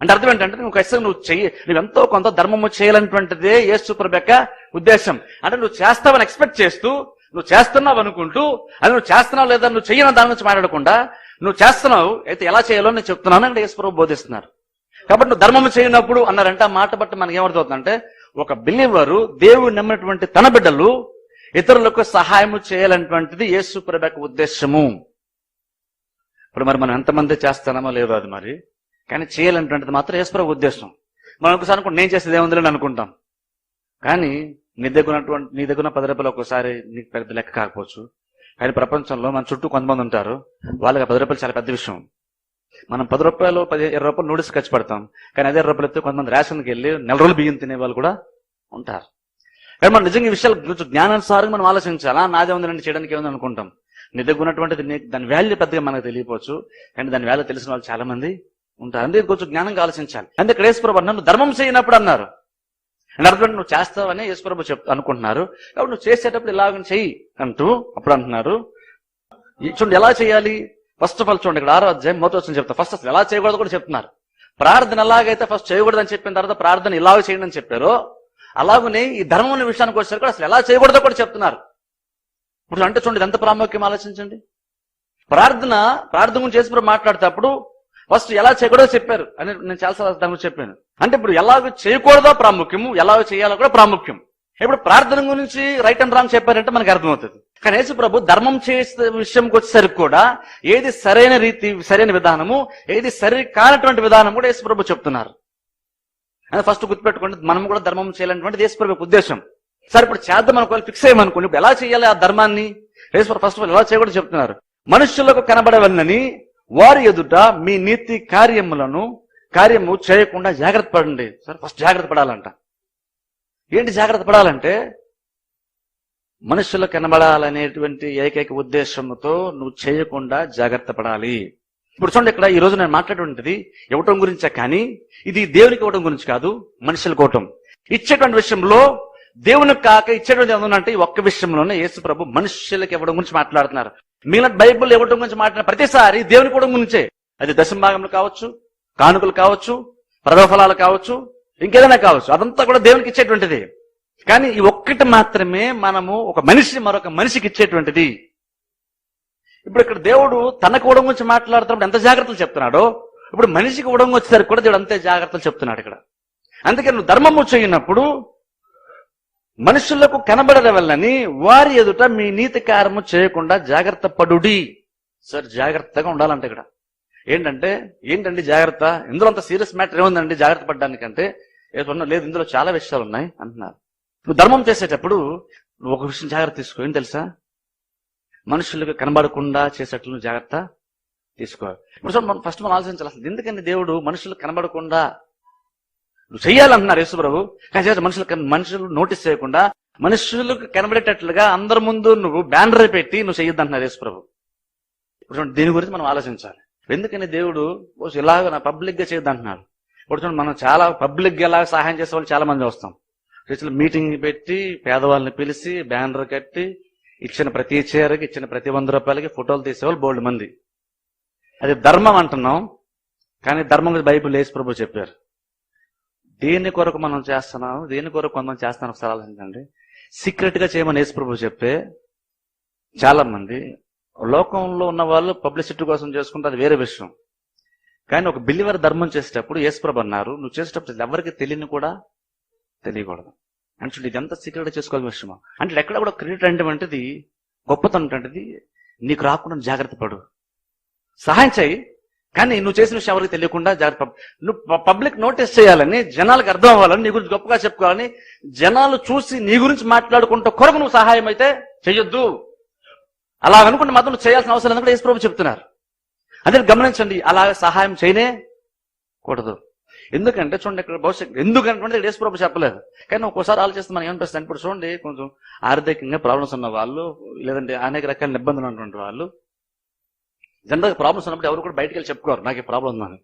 అంటే అర్థం ఏంటంటే నువ్వు ఖచ్చితంగా నువ్వు చెయ్యి నువ్వు ఎంతో కొంత ధర్మము చేయాలన్నటువంటిదే యేసుప్రభు యొక్క ఉద్దేశం. అంటే నువ్వు చేస్తావని ఎక్స్పెక్ట్ చేస్తూ నువ్వు చేస్తున్నావు అనుకుంటూ అది నువ్వు చేస్తున్నావు లేదా నువ్వు చెయ్యని దాని గురించి మాట్లాడకుండా నువ్వు చేస్తున్నావు అయితే ఎలా చేయాలో నేను చెప్తున్నాను అంటే యేసుప్రభు బోధిస్తున్నారు. కాబట్టి నువ్వు ధర్మము చేయనప్పుడు అన్నారంటే ఆ మాట బట్టి మనకి ఏమర్థవుతుందంటే ఒక బిలీవరు దేవుడు నమ్మినటువంటి తన బిడ్డలు ఇతరులకు సహాయం చేయాలన్నటువంటిది యేసు ప్రభకు ఉద్దేశము. ఇప్పుడు మరి మనం ఎంతమంది చేస్తానమో లేదో అది మరి. కానీ చేయాలనేటువంటిది మాత్రం యేసుప్రభ ఉద్దేశం. మనం ఒకసారి అనుకుంటే నేను చేసేది ఏముందని అనుకుంటాం. కానీ నీ దగ్గర ఉన్నటువంటి నీ దగ్గర పది రూపాయలు ఒక్కోసారి నీకు పెద్ద లెక్క కాకపోవచ్చు. కానీ ప్రపంచంలో మన చుట్టూ కొంతమంది ఉంటారు. వాళ్ళకి పది రూపాయలు చాలా పెద్ద విషయం. మనం పది రూపాయలు పది ఇరవై రూపాయలు నూడిల్స్ ఖర్చు పెడతాం. కానీ అదే రూపాయలు ఎత్తే కొంతమంది రేషన్కి వెళ్ళి నెల రోజులు బియ్యం తినే వాళ్ళు కూడా ఉంటారు. కానీ మనం నిజంగా ఈ విషయాలు కొంచెం జ్ఞానానుసారంగా మనం ఆలోచించాలా. నాదే ఉందండి చేయడానికి ఏముంది అనుకుంటాం. నీ దగ్గర ఉన్నటువంటిది దాని వాల్యూ పెద్దగా మనకు తెలియపోవచ్చు కానీ దాని వాల్యూ తెలిసిన వాళ్ళు చాలా మంది ఉంటారు. అందుకే కొంచెం జ్ఞానంగా ఆలోచించాలి. అందుకే ఇక్కడ యేసుప్రభు అన్నారు ధర్మం చేయనప్పుడు అన్నారు. అర్థం నువ్వు చేస్తావని యేసుప్రభు చెప్ అనుకుంటున్నారు. కాబట్టి నువ్వు చేసేటప్పుడు ఇలాగ చెయ్యి అంటూ అప్పుడు అంటున్నారు. ఈ- చూడండి ఎలా చేయాలి? ఫస్ట్ ఆఫ్ ఆల్ చూడండి ఇక్కడ ఆరో అధ్యాయం మొదటి వచ్చిన చెప్తా. ఫస్ట్ అసలు ఎలా చేయకూడదు కూడా చెప్తున్నారు. ప్రార్థన ఎలాగైతే ఫస్ట్ చేయకూడదని చెప్పిన తర్వాత ప్రార్థన ఇలాగ చేయండి అని చెప్పారో అలాగనే ఈ ధర్మం విషయానికి వచ్చేసరికి కూడా అసలు ఎలా చేయకూడదో కూడా చెప్తున్నారు. ఇప్పుడు అంటే చూడండి ఎంత ప్రాముఖ్యం ఆలోచించండి. ప్రార్థన ప్రార్థన గురించి చేసి మాట్లాడేటప్పుడు ఫస్ట్ ఎలా చేయకూడదో చెప్పారు. అని నేను చాలాసార్లు దాని గురించి చెప్పాను. అంటే ఇప్పుడు ఎలాగ చేయకూడదో ప్రాముఖ్యము ఎలాగ చేయాలో కూడా ప్రాముఖ్యం. ఇప్పుడు ప్రార్థన గురించి రైట్ అండ్ రాంగ్ చెప్పారంటే మనకు అర్థమవుతుంది. కానీ యేసు ప్రభు ధర్మం చేసే విషయంకి వచ్చేసరికి కూడా ఏది సరైన రీతి సరైన విధానము ఏది సరి కానటువంటి విధానం కూడా యేసు ప్రభు చెప్తున్నారు. అని ఫస్ట్ గుర్తుపెట్టుకోండి మనం కూడా ధర్మం చేయాలనేటువంటి యేసు ప్రభు యొక్క ఉద్దేశం. సరే ఇప్పుడు చేద్దాం అనుకోవాలి ఫిక్స్ అయ్యమనుకోండి ఇప్పుడు ఎలా చేయాలి ఆ ధర్మాన్ని? యేసు ఫస్ట్ ఆఫ్ ఆల్ ఎలా చేయకూడదు చెప్తున్నారు. మనుషులకు కనబడవలనని వారి ఎదుట మీ నీతి కార్యములను కార్యము చేయకుండా జాగ్రత్త పడండి. సరే ఫస్ట్ జాగ్రత్త పడాలంట. ఏంటి జాగ్రత్త పడాలంటే మనుషులు కనబడాలనేటువంటి ఏకైక ఉద్దేశంతో నువ్వు చేయకుండా జాగ్రత్త పడాలి. ఇప్పుడు చూడండి ఇక్కడ ఈ రోజు నేను మాట్లాడేటువంటిది ఇవ్వటం గురించే కానీ ఇది దేవునికి ఇవ్వడం గురించి కాదు మనుషులకు ఇవ్వటం. ఇచ్చేటువంటి విషయంలో దేవునికి కాక ఇచ్చేటువంటి ఏమన్నంటే ఒక్క విషయంలోనే యేసు ప్రభు మనుషులకు ఇవ్వడం గురించి మాట్లాడుతున్నారు. మిగిలిన బైబిల్ ఇవ్వడం గురించి మాట్లాడిన ప్రతిసారి దేవునికి ఇవ్వడం గురించే. అది దశంభాగములు కావచ్చు కానుకలు కావచ్చు ప్రదఫలాలు కావచ్చు ఇంకేదైనా కావచ్చు. అదంతా కూడా దేవునికి ఇచ్చేటువంటిది. కానీ ఈ ఒక్కటి మాత్రమే మనము ఒక మనిషి మరొక మనిషికి ఇచ్చేటువంటిది. ఇప్పుడు ఇక్కడ దేవుడు తనకు ఇవ్వడం గురించి మాట్లాడుతున్నప్పుడు ఎంత జాగ్రత్తలు చెప్తున్నాడో ఇప్పుడు మనిషికి ఇవ్వడం వచ్చేసరికి కూడా దేవుడు అంతే జాగ్రత్తలు చెప్తున్నాడు ఇక్కడ. అందుకే నువ్వు ధర్మము చేయనప్పుడు మనుషులకు కనబడవల్లని వారి ఎదుట మీ నీతి కార్యము చేయకుండా జాగ్రత్త పడుడి. సార్ జాగ్రత్తగా ఉండాలంటే ఇక్కడ. ఏంటంటే ఏంటండి జాగ్రత్త? ఇందులో అంత సీరియస్ మ్యాటర్ ఏముందండి జాగ్రత్త పడడానికంటే ఏదో లేదు ఇందులో చాలా విషయాలు ఉన్నాయి అంటున్నారు. నువ్వు ధర్మం చేసేటప్పుడు నువ్వు ఒక విషయం జాగ్రత్త తీసుకో. ఏం తెలుసా? మనుషులకు కనబడకుండా చేసేట్లు జాగ్రత్త తీసుకో. ఇప్పుడు మనం ఫస్ట్ మనం ఆలోచించాలి అసలు. ఎందుకని దేవుడు మనుషులు కనబడకుండా? నువ్వు చెయ్యాలంటున్నారు యేసుప్రభు కానీ మనుషులు మనుషులు నోటీస్ చేయకుండా మనుషులకు కనబడేటట్లుగా అందరి ముందు నువ్వు బ్యానర్ పెట్టి నువ్వు చెయ్యొద్దంటున్నారు యేసుప్రభు ఇప్పుడు దీని గురించి మనం ఆలోచించాలి. ఎందుకని దేవుడు ఓ ఇలాగ నా పబ్లిక్గా చేయొద్దంటున్నాడు ఇప్పుడు చూడండి మనం చాలా పబ్లిక్గా ఎలా సహాయం చేసే వాళ్ళు చాలా మంది వస్తాం. చర్చిలో మీటింగ్ పెట్టి పేదవాళ్ళని పిలిచి బ్యానర్ కట్టి ఇచ్చిన ప్రతి చీరకి ఇచ్చిన ప్రతి వంద రూపాయలకి ఫోటోలు తీసేవాళ్ళు బోల్డ్ మంది. అది ధర్మం అంటున్నాం కానీ ధర్మం బైబుల్ బైబిల్ లేసి ప్రభు చెప్పారు. దేని కొరకు మనం చేస్తున్నాం దేని కొరకు కొంతమంది చేస్తున్నాం ఒకసారి ఆలోచించండి. సీక్రెట్గా చేయమని యేసు ప్రభు చెప్తే చాలా మంది లోకంలో ఉన్న వాళ్ళు పబ్లిసిటీ కోసం చేసుకుంటే అది వేరే విషయం. కానీ ఒక బిలివర్ ధర్మం చేసేటప్పుడు యేసుప్రభు అన్నారు నువ్వు చేసేటప్పుడు ఎవరికి తెలియని కూడా తెలియకూడదు. అంటే చూడు ఇదంతా సీక్రెట్ చేసుకోవాల్సిన విషయమా అంటే ఎక్కడ కూడా క్రెడిట్ అంటే గొప్పతనం అంటే నీకు రాకుండా జాగ్రత్త పడు. సహాయం చేయి. కానీ నువ్వు చేసిన విషయం ఎవరికి తెలియకుండా జాగ్రత్త నువ్వు పబ్లిక్ నోటీస్ చేయాలని జనాలకు అర్థం అవ్వాలని నీ గురించి గొప్పగా చెప్పుకోవాలని జనాలు చూసి నీ గురించి మాట్లాడుకుంటూ కొరకు నువ్వు సహాయం అయితే చెయ్యొద్దు. అలా అనుకుంటే మాత్రం చేయాల్సిన అవసరం లేదని కూడా యేసు ప్రభు చెప్తున్నారు. అదే గమనించండి అలా సహాయం చేయనే కూడదు. ఎందుకంటే చూడండి ఇక్కడ భవిష్యత్తు ఎందుకంటే ఇక్కడ ప్రభు చెప్పలేదు. కానీ ఒక్కోసారి ఆలోచిస్తే మనం ఏమనిపిస్తుంది ఇప్పుడు చూడండి కొంచెం ఆర్థికంగా ప్రాబ్లమ్స్ ఉన్న వాళ్ళు లేదంటే అనేక రకాల ఇబ్బందులు ఉన్నటువంటి వాళ్ళు జనరల్గా ప్రాబ్లమ్స్ ఉన్నప్పుడు ఎవరు కూడా బయటకు వెళ్ళి చెప్పుకోరు నాకు ఈ ప్రాబ్లం ఉందని.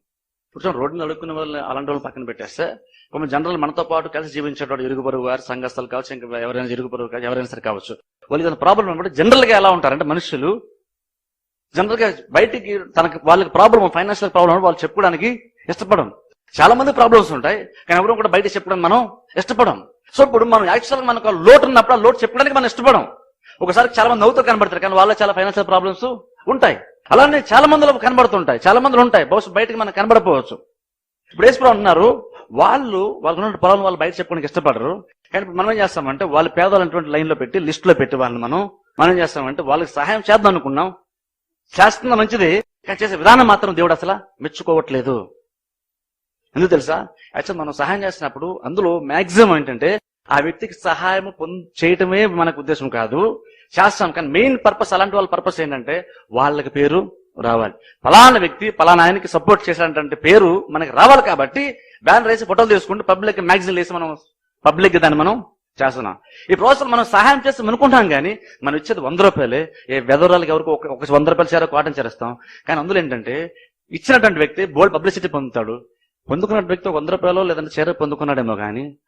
ఇప్పుడు చూడండి రోడ్డుని అడుక్కునే వాళ్ళు అలాంటి వాళ్ళు పక్కన పెట్టేస్తే కొంచెం జనరల్ మనతో పాటు కలిసి జీవించేటువంటి ఇరుగు పొరుగు వారు సంఘస్థలు కావచ్చు ఇంకా ఎవరైనా ఇరుగు పొరుగు కావచ్చు ఎవరైనా సరే కావచ్చు. వాళ్ళు ఏదైనా ప్రాబ్లం ఉన్నప్పుడు జనరల్గా ఎలా ఉంటారంటే మనుషులు జనరల్గా బయటికి తనకి వాళ్ళకి ప్రాబ్లం ఫైనాన్షియల్ ప్రాబ్లం వాళ్ళు చెప్పుకోవడానికి ఇష్టపడం చాలా మంది ప్రాబ్లమ్స్ ఉంటాయి కానీ ఎవరు కూడా బయట చెప్పడం మనం ఇష్టపడం సో ఇప్పుడు మనం యాక్చువల్ మనకు లోటు ఉన్నప్పుడు ఆ లోటు చెప్పడానికి మనం ఇష్టపడం ఒకసారి చాలా మంది నవ్వుతూ కనబడతారు కానీ వాళ్ళ చాలా ఫైనాన్షియల్ ప్రాబ్లమ్స్ ఉంటాయి. అలానే చాలా మందిలో కనబడుతుంటాయి చాలా మందిలో ఉంటాయి. బహుశా బయటకి మనం కనబడపోవచ్చు ఇప్పుడు వేసుకుని ఉన్నారు వాళ్ళు వాళ్ళకున్న పొలం వాళ్ళు బయట చెప్పుకోవడానికి ఇష్టపడరు. కానీ మనం ఏం చేస్తామంటే వాళ్ళు పేదలైనటువంటి లైన్లో పెట్టి లిస్ట్లో పెట్టి వాళ్ళని మనం మనం ఏం చేస్తామంటే వాళ్ళకి సహాయం చేద్దాం అనుకున్నాం. శాస్త్రం మంచిది కానీ చేసే విధానం మాత్రం దేవుడు అసలు మెచ్చుకోవట్లేదు. ఎందుకు తెలుసా? యాక్చువల్ మనం సహాయం చేసినప్పుడు అందులో మాక్సిమం ఏంటంటే ఆ వ్యక్తికి సహాయం పొంద చేయటమే మనకు ఉద్దేశం కాదు. చేస్తాం కానీ మెయిన్ పర్పస్ అలాంటి వాళ్ళ పర్పస్ ఏంటంటే వాళ్ళకి పేరు రావాలి. ఫలానా వ్యక్తి ఫలానా ఆయనకి సపోర్ట్ చేసినటువంటి పేరు మనకి రావాలి కాబట్టి బ్యానర్ వేసి ఫోటోలు తీసుకుంటూ పబ్లిక్ మ్యాగజైన్ వేసి మనం పబ్లిక్ దాన్ని మనం చేస్తున్నాం. ఈ ప్రాసెస్ మనం సహాయం చేస్తాం అనుకుంటాం కానీ మనం ఇచ్చేది వంద రూపాయలే. ఏ వెదరాలకి ఎవరికి ఒక ఒక వంద రూపాయలు చేర కాటన్ చేస్తాం కానీ అందులో ఏంటంటే ఇచ్చినటువంటి వ్యక్తి బోల్డ్ పబ్లిసిటీ పొందుతాడు. పొందుకున్న వ్యక్తి ఒక వంద రూపాయలు లేదంటే చీర పొందుకున్నాడేమో కానీ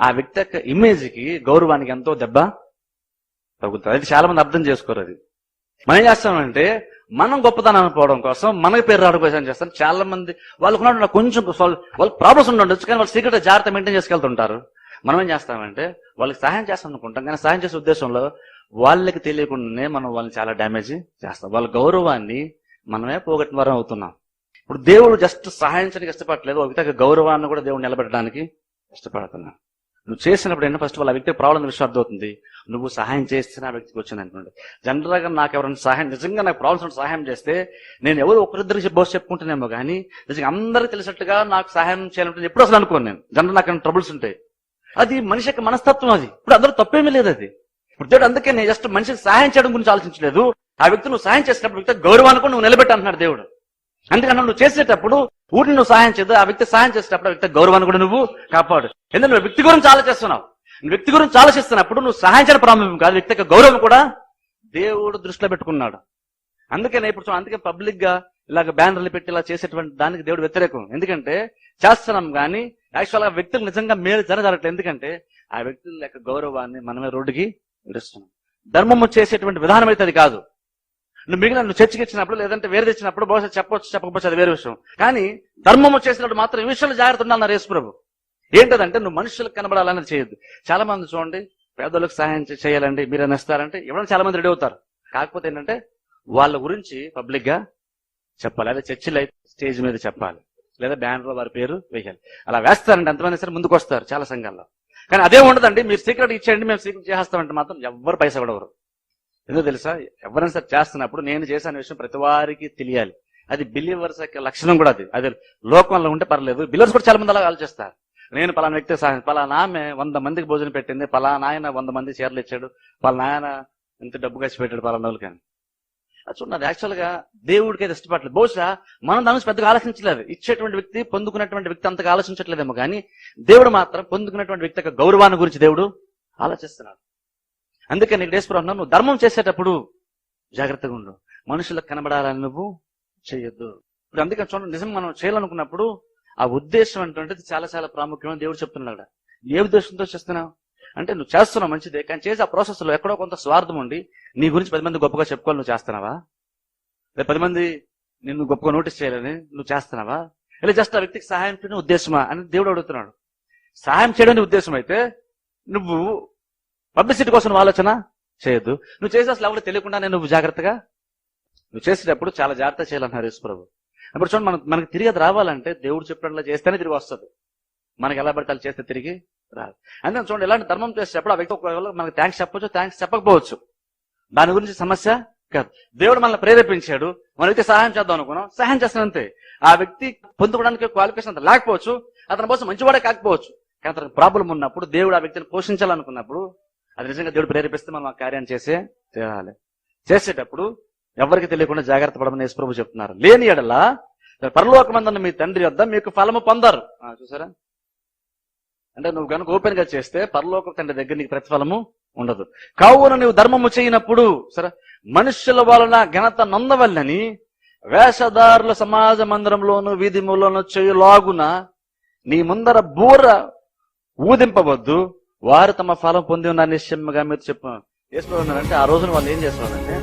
ఆ వ్యక్తి యొక్క ఇమేజ్కి గౌరవానికి ఎంతో దెబ్బ తగ్గుతుంది అది చాలా మంది అర్థం చేసుకోరు అది. మనం ఏం చేస్తామంటే మనం గొప్పతనం అనుకోవడం కోసం మనకి పేరు రావడం కోసం చేస్తాం? చాలా మంది వాళ్ళకున్న కొంచెం వాళ్ళ- ప్రాబ్లమ్స్ ఉండొచ్చు కానీ వాళ్ళు సీక్రెట్ జాగ్రత్త మెయింటైన్ చేసుకెళ్తుంటారు. మనం ఏం చేస్తామంటే వాళ్ళకి సహాయం చేస్తాం అనుకుంటాం కానీ సహాయం చేసే ఉద్దేశంలో వాళ్ళకి తెలియకుండానే మనం వాళ్ళని చాలా డ్యామేజ్ చేస్తాం. వాళ్ళ గౌరవాన్ని మనమే పోగొట్టిన వారం అవుతున్నాం. ఇప్పుడు దేవుడు జస్ట్ సహాయం చేయడానికి ఇష్టపడలేదు ఒక వ్యక్తి గౌరవాన్ని కూడా దేవుడు నిలబెట్టడానికి ఇష్టపడుతున్నాను నువ్వు చేసినప్పుడు ఏంటంటే ఫస్ట్ వాళ్ళ వ్యక్తి ప్రాబ్లం విశ్వార్థం అవుతుంది నువ్వు సహాయం చేస్తే ఆ వ్యక్తికి వచ్చింది అనుకోండి. జనరల్గా నాకు ఎవరైనా సహాయం నిజంగా నాకు ప్రాబ్లమ్స్ ఉంటే సహాయం చేస్తే నేను ఎవరు ఒకరిద్దరికి బోస్ చెప్పుకుంటున్నామో కానీ నిజంగా అందరికీ తెలిసినట్టుగా నాకు సహాయం చేయాలంటే ఎప్పుడు అసలు అనుకోను నేను. జనరల్ నాకు ట్రబుల్స్ ఉంటాయి అది మనిషి యొక్క మనస్తత్వం అది. ఇప్పుడు అందరూ తప్పేమీ లేదు అది. ఇప్పుడు దేవుడు అందుకే నేను జస్ట్ మనిషికి సహాయం చేయడం గురించి ఆలోచించలేదు. ఆ వ్యక్తి నువ్వు సహాయం చేసినప్పుడు వ్యక్తి గౌరవాన్ని కూడా నువ్వు నిలబెట్టి అంటున్నాడు దేవుడు. అందుకని నువ్వు చేసేటప్పుడు ఊరిని నువ్వు సహాయం చేయదు. ఆ వ్యక్తి సహాయం చేసేటప్పుడు ఆ వ్యక్తి గౌరవాన్ని కూడా నువ్వు కాపాడు. ఎందుకంటే నువ్వు వ్యక్తి గురించి ఆలోచిస్తున్నావు. వ్యక్తి గురించి ఆలోచిస్తున్నప్పుడు నువ్వు సహాయం చేయడం ప్రారంభం కాదు. వ్యక్తి యొక్క గౌరవం కూడా దేవుడు దృష్టిలో పెట్టుకున్నాడు. అందుకనే ఇప్పుడు అందుకే పబ్లిక్గా ఇలాగ బ్యానర్లు పెట్టి ఇలా చేసేటువంటి దానికి దేవుడు వ్యతిరేకం. ఎందుకంటే చేస్తున్నాం కానీ యాక్చువల్ ఆ వ్యక్తులు నిజంగా మేలు జరగట్లేదు ఎందుకంటే ఆ వ్యక్తుల యొక్క గౌరవాన్ని మనమే రోడ్డుకి విడుస్తున్నాం ధర్మము చేసేటువంటి విధానం అయితే అది కాదు. నువ్వు మిగిలిన నువ్వు చర్చకి ఇచ్చినప్పుడు లేదంటే వేరే తెచ్చినప్పుడు బహుశా చెప్పవచ్చు చెప్పకపోవచ్చు అది వేరే విషయం. కానీ ధర్మము చేసినప్పుడు మాత్రం ఈ విషయంలో జాగ్రత్త ఉండాలన్నారు యేసు ప్రభు. ఏంటదంటే నువ్వు మనుషులకు కనబడాలని చేయొద్దు. చాలా మంది చూడండి పేదలకు సహాయం చేయాలండి మీరు ఇస్తారంటే ఎవరైనా చాలా మంది రెడీ అవుతారు. కాకపోతే ఏంటంటే వాళ్ళ గురించి పబ్లిక్గా చెప్పాలి. అదే చర్చిలో అయితే స్టేజ్ మీద చెప్పాలి. లేదా బ్యానర్లో వారి పేరు వేయాలి. అలా వేస్తారంటే ఎంతమంది సరే ముందుకు వస్తారు చాలా సంఘాల్లో. కానీ అదే ఉండదండి మీరు సీక్రెట్ ఇచ్చేయండి మేము సీక్రెట్ చేస్తామంటే మాత్రం ఎవ్వరు పైసా కూడా ఎందుకు తెలుసా? ఎవరైనా సరే చేస్తున్నప్పుడు నేను చేసిన విషయం ప్రతి వారికి తెలియాలి. అది బిలీవర్స్ యొక్క లక్షణం కూడా అది. అది లోకంలో ఉంటే పర్లేదు. బిలీవర్స్ కూడా చాలా మంది అలా ఆలోచిస్తారు. నేను పలానా వ్యక్తి సహాయం పలానా ఆమె వంద మందికి భోజనం పెట్టింది పలానా ఆయన వంద మంది చీరలు ఇచ్చాడు పలానా ఆయన ఇంత డబ్బు ఖర్చు పెట్టాడు పలానా వాళ్ళు కానీ అది చూడండి యాక్చువల్గా దేవుడికి అయితే ఇష్టపడలేదు బహుశా మనం దాని పెద్దగా ఆలోచించలేదు. ఇచ్చేటువంటి వ్యక్తి పొందుకున్నటువంటి వ్యక్తి అంతగా ఆలోచించట్లేదేమో కానీ దేవుడు మాత్రం పొందుకున్నటువంటి వ్యక్తి యొక్క గౌరవాన్ని గురించి దేవుడు ఆలోచిస్తున్నాడు. అందుకే నీకు నువ్వు ధర్మం చేసేటప్పుడు జాగ్రత్తగా ఉండు. మనుషులకు కనబడాలని నువ్వు చేయొద్దు. ఇప్పుడు అందుకని చూడండి నిజం మనం చేయాలనుకున్నప్పుడు ఆ ఉద్దేశం అటువంటిది చాలా చాలా ప్రాముఖ్యమైన దేవుడు చెప్తున్నాడు. ఏ ఉద్దేశంతో చేస్తున్నావు? అంటే నువ్వు చేస్తున్నావు మంచిదే కానీ చేసే ఆ ప్రాసెస్లో ఎక్కడో కొంత స్వార్థం ఉండి నీ గురించి పది మంది గొప్పగా చెప్పుకోవాలి నువ్వు చేస్తున్నావా? లేదా పది మంది నిన్ను గొప్పగా నోటీస్ చేయాలని నువ్వు చేస్తున్నావా? లేదా జస్ట్ ఆ వ్యక్తికి సహాయం చేయడం ఉద్దేశమా అని దేవుడు అడుగుతున్నాడు. సహాయం చేయడం ఉద్దేశం అయితే నువ్వు పబ్లిసిటీ కోసం నువ్వు ఆలోచన చేయొద్దు. నువ్వు చేసే అసలు ఎవరు తెలియకుండానే నువ్వు జాగ్రత్తగా నువ్వు చేసేటప్పుడు చాలా జాగ్రత్త చేయాలన్నారు యేసుప్రభు అప్పుడు చూడండి మనకు మనకి తిరిగి అది రావాలంటే దేవుడు చెప్పినట్లా చేస్తేనే తిరిగి వస్తుంది. మనకి ఎలా పడితే అలా చేస్తే తిరిగి రాదు. అందుకని చూడండి ఎలాంటి ధర్మం చేసేటప్పుడు ఆ వ్యక్తి ఒకవేళ థ్యాంక్స్ చెప్పొచ్చు థ్యాంక్స్ చెప్పకపోవచ్చు. దాని గురించి సమస్య కాదు. దేవుడు మనల్ని ప్రేరేపించాడు మన వ్యక్తి సహాయం చేద్దాం అనుకున్నాం సహాయం చేస్తానంతే ఆ వ్యక్తి పొందుకోవడానికి క్వాలిఫికేషన్ అంత లేకపోవచ్చు అతని కోసం మంచివాడే కాకపోవచ్చు. కానీ అతనికి ప్రాబ్లం ఉన్నప్పుడు దేవుడు ఆ వ్యక్తిని పోషించాలనుకున్నప్పుడు అది నిజంగా దేవుడు ప్రేరేపిస్తే మనం ఆ కార్యాన్ని చేసే చేయాలి. చేసేటప్పుడు ఎవరికి తెలియకుండా జాగ్రత్త పడమని యేసుప్రభు చెప్తున్నారు. లేని ఎడల పరలోకమందన్న మీ తండ్రి వద్ద మీకు ఫలము పొందరు. చూసారా? అంటే నువ్వు కనుక ఓపెన్గా చేస్తే పరలోక తండ్రి దగ్గర నీకు ప్రతిఫలము ఉండదు. కావున నువ్వు ధర్మము చేయనప్పుడు సరే మనుష్యుల వలన ఘనత నొందవల్లని వేషధారుల సమాజ మందిరంలోను వీధి మూలను చేయలాగున నీ ముందర బూర ఊదింపవద్దు. వారు తమ ఫలం పొంది ఉన్న నిశ్చయంగా మీరు చెప్పు చేసుకోవాలంటే ఆ రోజున వాళ్ళు ఏం చేసుకోవాలంటే